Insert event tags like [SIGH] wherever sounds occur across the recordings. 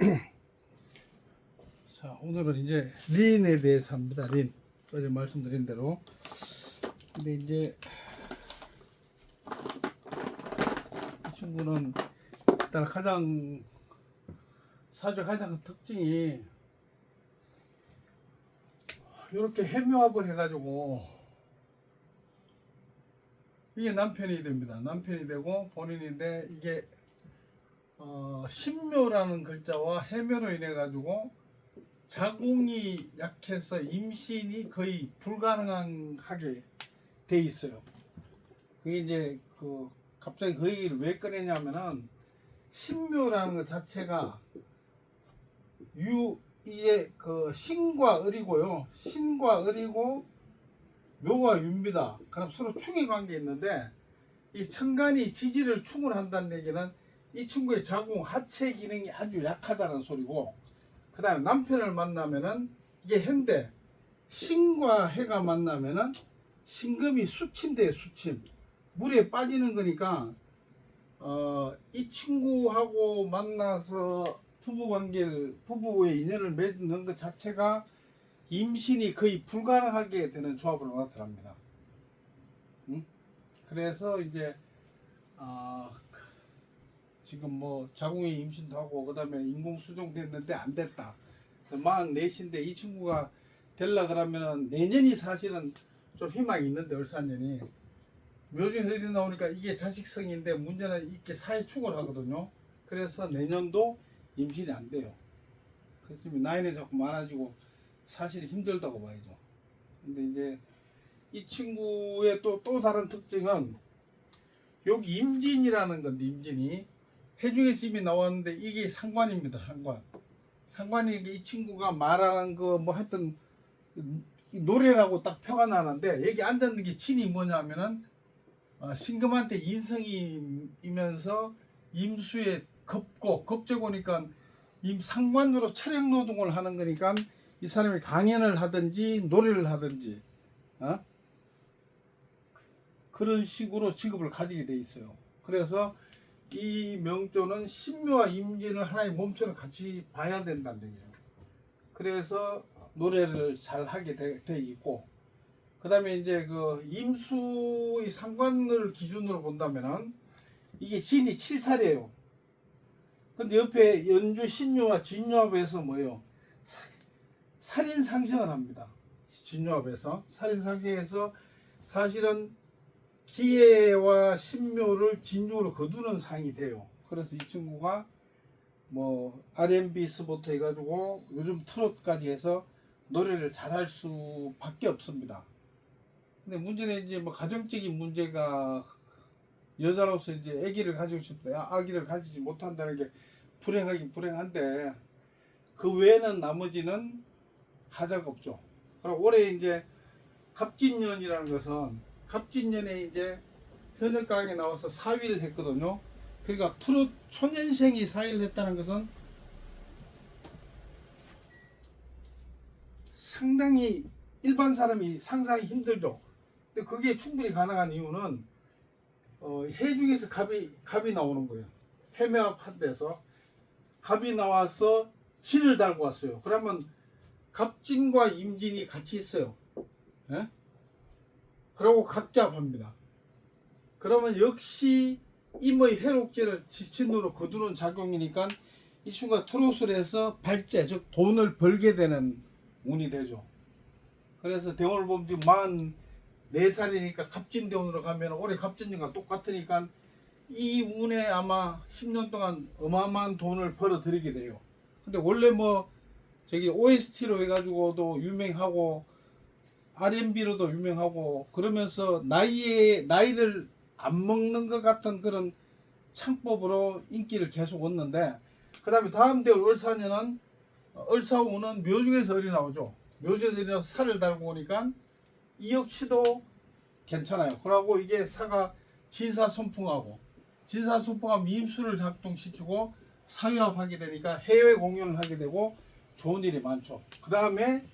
[CLEARS THROAT] 자, 오늘은 이제 린에 대해서 합니다. 린. 어제 말씀드린 대로. 근데 이제 이 친구는 일단 가장 사주 가장 큰 특징이 이렇게 해묘합을 해가지고 이게 남편이 됩니다. 남편이 되고 본인인데 이게 어, 신묘라는 글자와 해묘로 인해 가지고 자궁이 약해서 임신이 거의 불가능하게 돼 있어요. 그게 이제 그 갑자기 그 얘기를 왜 꺼내냐면은 신묘라는 것 자체가 유 이게 그 신과 을이고요. 신과 을이고 묘와 유입니다. 그럼 서로 충의 관계 있는데 이 천간이 지지를 충을 한다는 얘기는 이 친구의 자궁 하체 기능이 아주 약하다는 소리고 그 다음에 남편을 만나면은 이게 현대 신과 해가 만나면은 신금이 수침돼 수침 물에 빠지는 거니까 어, 이 친구하고 만나서 부부 관계를 부부의 인연을 맺는 것 자체가 임신이 거의 불가능하게 되는 조합으로 나타납니다. 응? 그래서 이제 어, 지금 뭐 자궁이 임신도 하고 그다음에 인공 수정됐는데 안 됐다. 44인데 이 친구가 될라 그러면은 내년이 사실은 좀 희망이 있는데 을사년이 묘중에서 이렇게 나오니까 이게 자식성인데 문제는 이게 사회 축을 하거든요. 그래서 내년도 임신이 안 돼요. 그래서 나이는 자꾸 많아지고 사실 힘들다고 봐야죠. 근데 이제 이 친구의 또 또 다른 특징은 여기 임진이라는 건데 임진이 해중에서 이미 나왔는데 이게 상관입니다. 상관. 상관이 이 친구가 말하는 거 뭐 하여튼 이 노래라고 딱 표가 나는데 여기 앉았는 게 진이 뭐냐면은 어, 신금한테 인성이면서 임수에 겁고 겁제고니까 임 상관으로 차량 노동을 하는 거니까 이 사람이 강연을 하든지 노래를 하든지 어? 그런 식으로 직업을 가지게 돼 있어요. 그래서 이 명조는 신묘와 임진을 하나의 몸처럼 같이 봐야 된다는 얘기예요. 그래서 노래를 잘 하게 돼, 돼 있고 그 다음에 이제 그 임수의 상관을 기준으로 본다면은 이게 진이 7살이에요. 근데 옆에 연주 신유와 진유합에서 뭐예요? 사- 살인 상생을 합니다. 진유합에서 살인 상생해서 사실은 기회와 신묘를 진주로 거두는 상이 돼요. 그래서 이 친구가 뭐 R&B 스부터 해가지고 요즘 트롯까지 해서 노래를 잘할 수밖에 없습니다. 근데 문제는 이제 뭐 가정적인 문제가 여자로서 이제 아기를 가지고 싶다, 아기를 가지지 못한다는 게 불행하긴 불행한데 그 외에는 나머지는 하자가 없죠. 그리고 올해 이제 갑진년이라는 것은 갑진년에 이제 현역강에 나와서 4위를 했거든요. 그러니까 트롯 초년생이 4위를 했다는 것은 상당히 일반 사람이 상상이 힘들죠. 근데 그게 충분히 가능한 이유는 어, 해 중에서 갑이 갑이 나오는 거예요. 해매합 한 데서 갑이 나와서 진을 달고 왔어요. 그러면 갑진과 임진이 같이 있어요. 예? 그러고 각잡합니다. 그러면 역시 임의 해록제를 지친으로 거두는 작용이니까 이 순간 트롯을 해서 발제 즉 돈을 벌게 되는 운이 되죠. 그래서 보면 지금 만 4살이니까 갑진대원으로 가면 올해 갑진년과 똑같으니까 이 운에 아마 10년 동안 어마어마한 돈을 벌어 들이게 돼요. 근데 원래 뭐 저기 OST로 해가지고도 유명하고 R&B로도 유명하고 그러면서 나이에 나이를 안 먹는 것 같은 그런 창법으로 인기를 계속 얻는데 그다음에 다음 대월 을사년은 을사오는 묘중에서 을이 나오죠. 묘중에서 을이 살을 달고 오니까 이 역시도 괜찮아요. 그러고 이게 사가 진사손풍하고 진사손풍하면 임수를 작동시키고 사유합하게 되니까 해외 공연을 하게 되고 좋은 일이 많죠. 그 다음에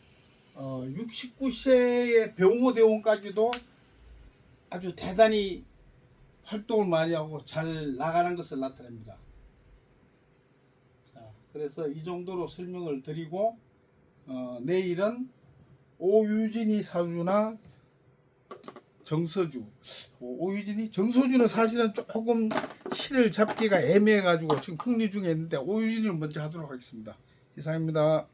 어, 69세의 병호 대원까지도 아주 대단히 활동을 많이 하고 잘 나가는 것을 나타냅니다. 자, 그래서 이 정도로 설명을 드리고 어, 내일은 오유진이 사주나 정서주 오- 오유진이 정서주는 사실은 조금 실을 잡기가 애매해가지고 지금 흥리 중에 있는데 오유진을 먼저 하도록 하겠습니다. 이상입니다.